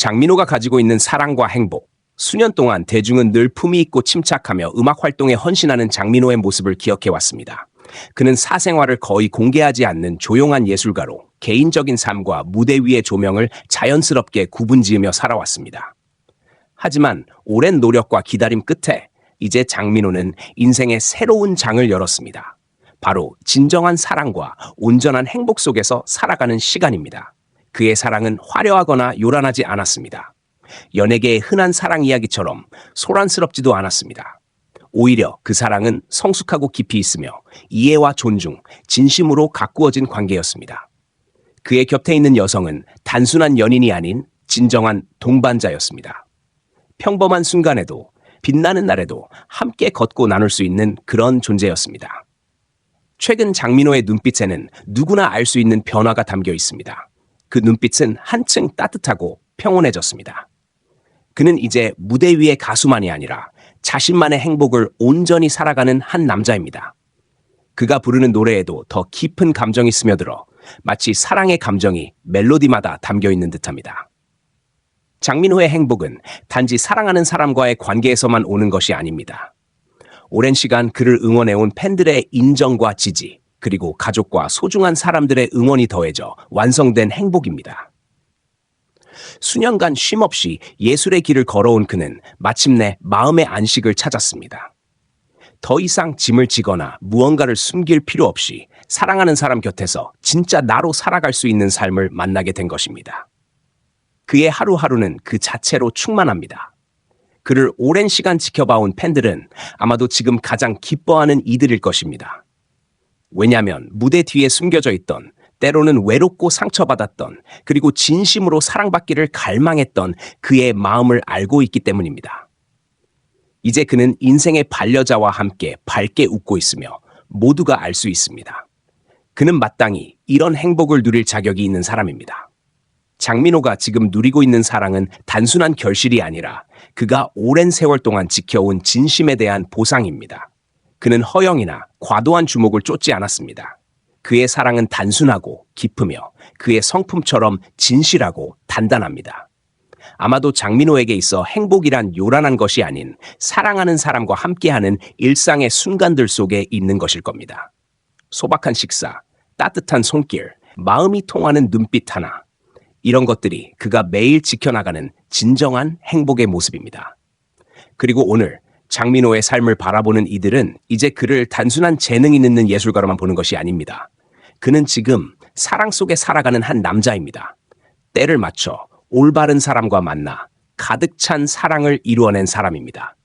장민호가 가지고 있는 사랑과 행복. 수년 동안 대중은 늘 품위 있고 침착하며 음악 활동에 헌신하는 장민호의 모습을 기억해 왔습니다. 그는 사생활을 거의 공개하지 않는 조용한 예술가로 개인적인 삶과 무대 위의 조명을 자연스럽게 구분지으며 살아왔습니다. 하지만 오랜 노력과 기다림 끝에 이제 장민호는 인생의 새로운 장을 열었습니다. 바로 진정한 사랑과 온전한 행복 속에서 살아가는 시간입니다. 그의 사랑은 화려하거나 요란하지 않았습니다. 연예계의 흔한 사랑 이야기처럼 소란스럽지도 않았습니다. 오히려 그 사랑은 성숙하고 깊이 있으며 이해와 존중, 진심으로 가꾸어진 관계였습니다. 그의 곁에 있는 여성은 단순한 연인이 아닌 진정한 동반자였습니다. 평범한 순간에도 빛나는 날에도 함께 걷고 나눌 수 있는 그런 존재였습니다. 최근 장민호의 눈빛에는 누구나 알 수 있는 변화가 담겨 있습니다. 그 눈빛은 한층 따뜻하고 평온해졌습니다. 그는 이제 무대 위의 가수만이 아니라 자신만의 행복을 온전히 살아가는 한 남자입니다. 그가 부르는 노래에도 더 깊은 감정이 스며들어 마치 사랑의 감정이 멜로디마다 담겨 있는 듯합니다. 장민호의 행복은 단지 사랑하는 사람과의 관계에서만 오는 것이 아닙니다. 오랜 시간 그를 응원해온 팬들의 인정과 지지, 그리고 가족과 소중한 사람들의 응원이 더해져 완성된 행복입니다. 수년간 쉼없이 예술의 길을 걸어온 그는 마침내 마음의 안식을 찾았습니다. 더 이상 짐을 지거나 무언가를 숨길 필요 없이 사랑하는 사람 곁에서 진짜 나로 살아갈 수 있는 삶을 만나게 된 것입니다. 그의 하루하루는 그 자체로 충만합니다. 그를 오랜 시간 지켜봐온 팬들은 아마도 지금 가장 기뻐하는 이들일 것입니다. 왜냐하면 무대 뒤에 숨겨져 있던 때로는 외롭고 상처받았던 그리고 진심으로 사랑받기를 갈망했던 그의 마음을 알고 있기 때문입니다. 이제 그는 인생의 반려자와 함께 밝게 웃고 있으며 모두가 알 수 있습니다. 그는 마땅히 이런 행복을 누릴 자격이 있는 사람입니다. 장민호가 지금 누리고 있는 사랑은 단순한 결실이 아니라 그가 오랜 세월 동안 지켜온 진심에 대한 보상입니다. 그는 허영이나 과도한 주목을 쫓지 않았습니다. 그의 사랑은 단순하고 깊으며 그의 성품처럼 진실하고 단단합니다. 아마도 장민호에게 있어 행복이란 요란한 것이 아닌 사랑하는 사람과 함께하는 일상의 순간들 속에 있는 것일 겁니다. 소박한 식사, 따뜻한 손길, 마음이 통하는 눈빛 하나. 이런 것들이 그가 매일 지켜나가는 진정한 행복의 모습입니다. 그리고 오늘 장민호의 삶을 바라보는 이들은 이제 그를 단순한 재능이 있는 예술가로만 보는 것이 아닙니다. 그는 지금 사랑 속에 살아가는 한 남자입니다. 때를 맞춰 올바른 사람과 만나 가득 찬 사랑을 이루어낸 사람입니다.